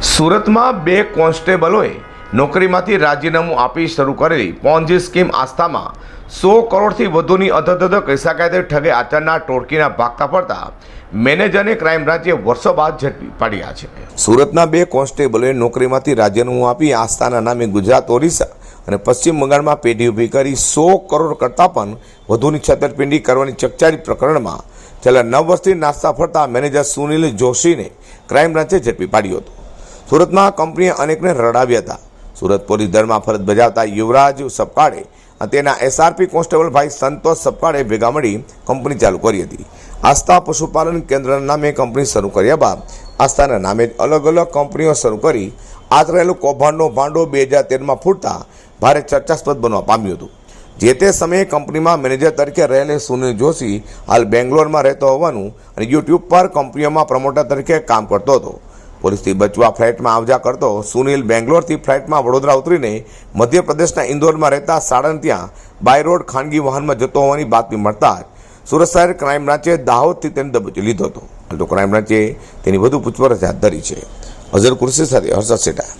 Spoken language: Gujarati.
સુરતમાં બે કોન્સ્ટેબલોએ નોકરીમાંથી રાજીનામું આપી શરૂ કરેલી પોન્જી સ્કીમ આસ્થામાં સો કરોડથી વધુની અધધધ કૈસા કાયદે ઠગે આચરના ટોળકીના ભાગતા પડતા મેનેજરને ક્રાઇમ બ્રાન્ચે વર્ષો બાદ ઝડપી પાડ્યા છે. સુરતના બે કોન્સ્ટેબલોએ નોકરીમાંથી રાજીનામું આપી આસ્થાના નામે ગુજરાત ઓરિસ્સા અને પશ્ચિમ બંગાળમાં પેઢી ઊભી કરી સો કરોડ કરતાં પણ વધુની છેતરપિંડી કરવાની ચકચારી પ્રકરણમાં છેલ્લા નવ વર્ષથી નાસ્તા ફરતા મેનેજર સુનિલ જોશીને ક્રાઇમ બ્રાન્ચે ઝડપી પાડ્યો હતો. સુરતમાં કંપનીએ અનેકને રડાવ્યા હતા. સુરત પોલીસ દળમાં ફરજ બજાવતા યુવરાજ સપકાળે તેના એસઆરપી કોન્સ્ટેબલ ભાઈ સંતોષ સપકાળે ભેગા મળી કંપની ચાલુ કરી હતી. આસ્થા પશુપાલન કેન્દ્રના નામે કંપની શરૂ કર્યા બાદ આસ્થાના નામે જ અલગ અલગ કંપનીઓ શરૂ કરી આચરેલું કૌભાંડનો ભાંડો બે હજાર તેરમાં ફૂટતા ભારે ચર્ચાસ્પદ બનવા પામ્યું હતું. જે તે સમયે કંપનીમાં મેનેજર તરીકે રહેલે સુનિલ જોશી હાલ બેંગ્લોરમાં રહેતો હોવાનું અને યુટ્યુબ પર કંપનીઓમાં પ્રમોટર તરીકે કામ કરતો હતો. પોલીસથી બચવા ફ્લાઇટમાં આવજા કરતો સુનિલ બેંગ્લોરથી ફ્લાઇટમાં વડોદરા ઉતરીને મધ્યપ્રદેશના ઇન્દોરમાં રહેતા સાડન ત્યાં બાય રોડ ખાનગી વાહનમાં જતો હોવાની બાતમી મળતા જ સુરત શહેર ક્રાઇમ બ્રાન્ચે દાહોદથી તેને દબોચી લીધો હતો. તો ક્રાઇમ બ્રાન્ચે તેની વધુ પૂછપરછ હાથ ધરી છે. અઝર કુરશી સાથે હર્ષદ સેટા